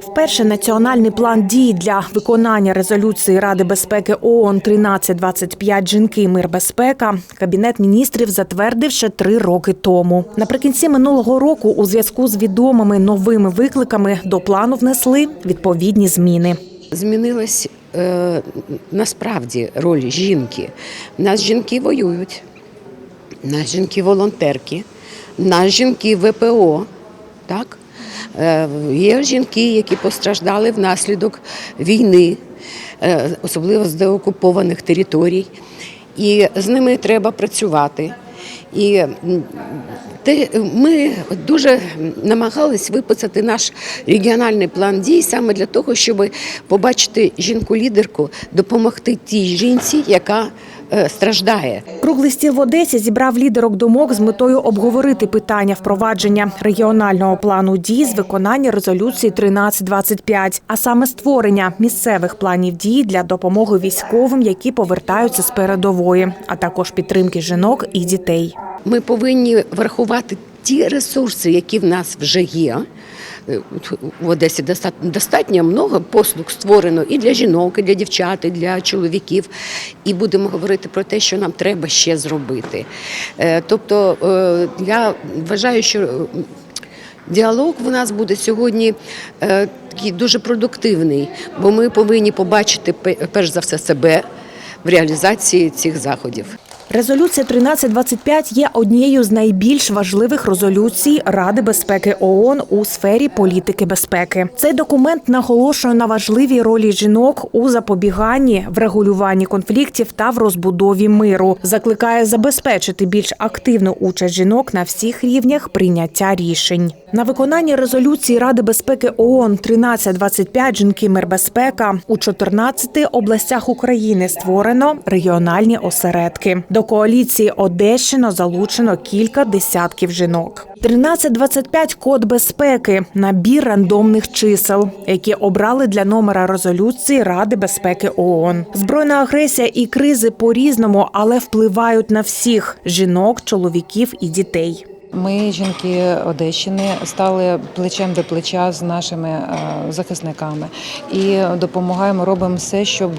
Вперше національний план дій для виконання резолюції Ради безпеки ООН 1325 «Жінки, мир, безпека» Кабінет міністрів затвердив ще три роки тому. Наприкінці минулого року, у зв'язку з відомими новими викликами, до плану внесли відповідні зміни. Змінилась е, насправді роль жінки. Нас жінки воюють, нас жінки волонтерки, у нас жінки ВПО. Так? Е, є жінки, які постраждали внаслідок війни, е, особливо з деокупованих територій. І з ними треба працювати. І ми дуже намагались виписати наш регіональний план дій саме для того, щоб побачити жінку-лідерку, допомогти тій жінці, яка страждає. Круглий стіл в Одесі зібрав лідерок думок з метою обговорити питання впровадження регіонального плану дій з виконання резолюції 1325, а саме створення місцевих планів дій для допомоги військовим, які повертаються з передової, а також підтримки жінок і дітей. Ми повинні врахувати ті ресурси, які в нас вже є. В Одесі достатньо, много послуг створено і для жінок, і для дівчат, і для чоловіків. І будемо говорити про те, що нам треба ще зробити. Е, Тобто е, я вважаю, що е, Діалог у нас буде сьогодні такий дуже продуктивний, бо ми повинні побачити перш за все себе в реалізації цих заходів. Резолюція 1325 є однією з найбільш важливих резолюцій Ради безпеки ООН у сфері політики безпеки. Цей документ наголошує на важливій ролі жінок у запобіганні, врегулюванні конфліктів та в розбудові миру. Закликає забезпечити більш активну участь жінок на всіх рівнях прийняття рішень. На виконання резолюції Ради безпеки ООН 1325 «Жінки, мир, безпека» у 14 областях України створено регіональні осередки. До коаліції Одещина залучено кілька десятків жінок. 1325 – код безпеки, набір рандомних чисел, які обрали для номера резолюції Ради безпеки ООН. Збройна агресія і кризи по-різному, але впливають на всіх жінок, чоловіків і дітей. Ми, жінки Одещини, стали плечем до плеча з нашими е, захисниками і допомагаємо, робимо все, щоб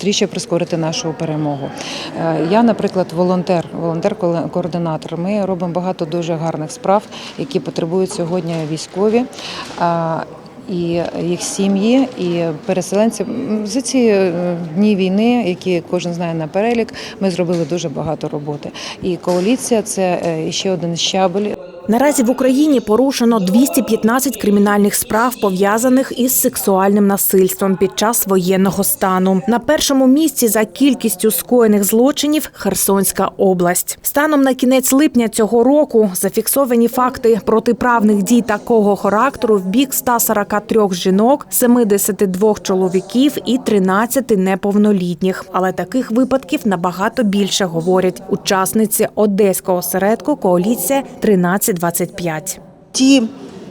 швидше прискорити нашу перемогу. Е, Я, наприклад, волонтер, волонтер-координатор. Ми робимо багато дуже гарних справ, які потребують сьогодні військові. І їх сім'ї, і переселенці за ці е, дні війни, які кожен знає на перелік, ми зробили дуже багато роботи. І коаліція це е, ще один щабель Наразі в Україні порушено 215 кримінальних справ, пов'язаних із сексуальним насильством під час воєнного стану. На першому місці за кількістю скоєних злочинів Херсонська область. Станом на кінець липня цього року зафіксовані факти протиправних дій такого характеру в бік 143 жінок, 72 чоловіків і 13 неповнолітніх. Але таких випадків набагато більше говорять учасниці одеського осередку коаліція 1325. ті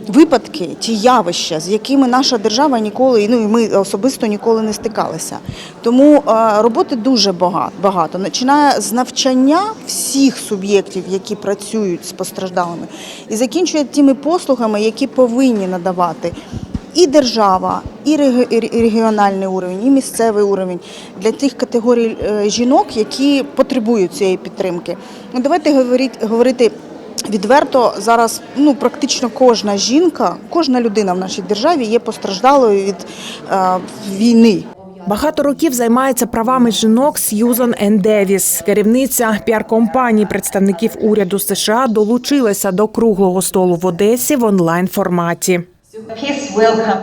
випадки, ті явища, з якими наша держава ніколи, ну і ми особисто ніколи не стикалися. Тому е, роботи дуже багато. Починає з навчання всіх суб'єктів, які працюють з постраждалими, і закінчує тими послугами, які повинні надавати. І держава, і регіональний уровень, і місцевий уровень для тих категорій е, жінок, які потребують цієї підтримки. Ну, давайте говорити Відверто зараз ну практично кожна жінка, кожна людина в нашій державі є постраждалою від е, війни. Багато років займається правами жінок Сьюзан Ен Девіс. Керівниця піар-компанії представників уряду США долучилася до круглого столу в Одесі в онлайн форматі.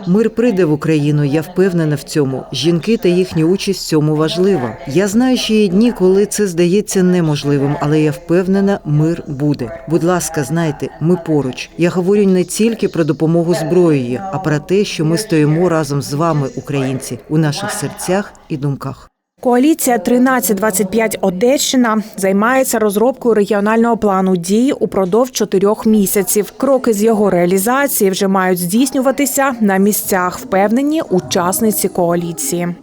Мир прийде в Україну. Я впевнена в цьому. Жінки та їхня участь в цьому важлива. Я знаю, що є дні, коли це здається неможливим, але я впевнена, мир буде. Будь ласка, знайте, ми поруч. Я говорю не тільки про допомогу зброєю, а про те, що ми стоїмо разом з вами, українці, у наших серцях і думках. Коаліція 1325 Одещина займається розробкою регіонального плану дій упродовж чотирьох місяців. Кроки з його реалізації вже мають здійснюватися на місцях, впевнені учасниці коаліції.